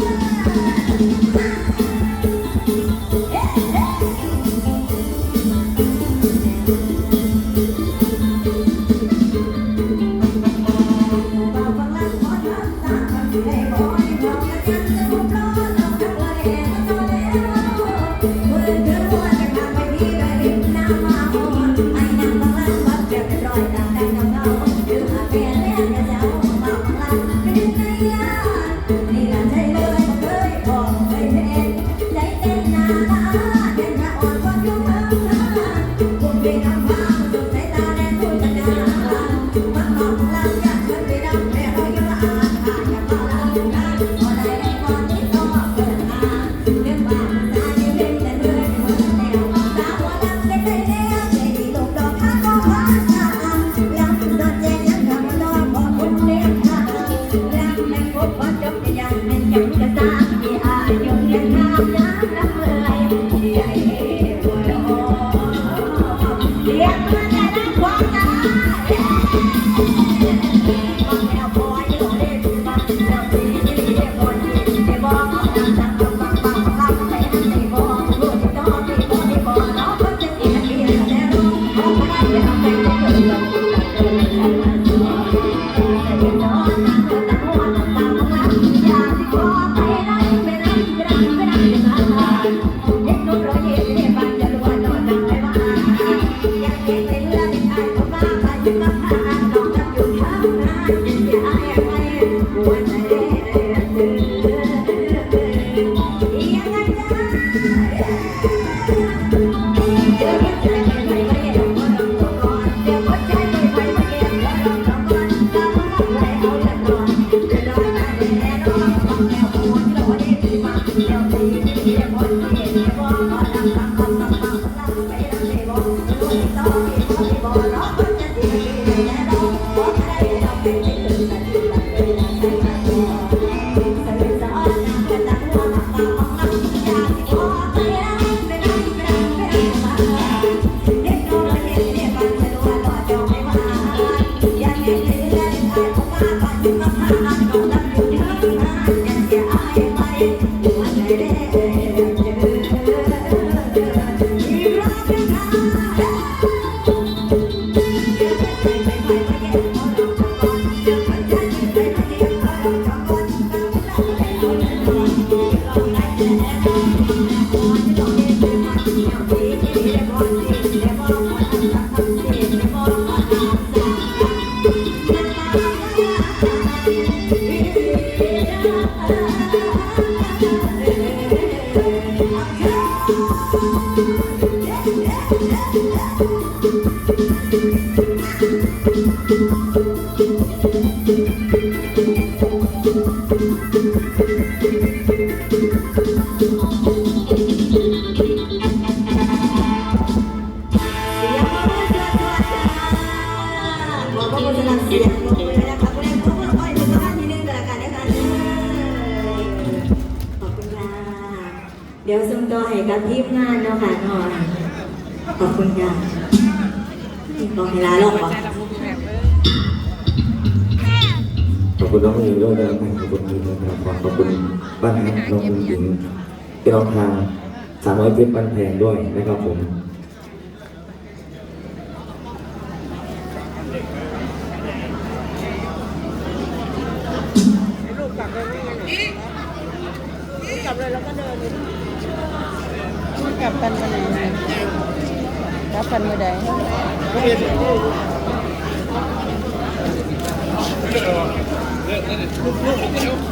ด้อ งามน้ำน้ำเลย Yeah. เดี๋ยวส่งต่อให้กับทีมงานเนาะค่ะนาะขอบคุณค่ะ บอกให้ลาลอกก่อนขอบคุณน้องอิงด้วยนะครับขอบคุณอิงนะครับขอบคุณบ้านครับน้องอิงอิงพี่น้องทางสามร้อยเจ็ดบ้านแพงด้วยนะครับผมกลับเลยแล้วก็เดินกลับกันไปไหนกลับกันเมื่อ ใดเ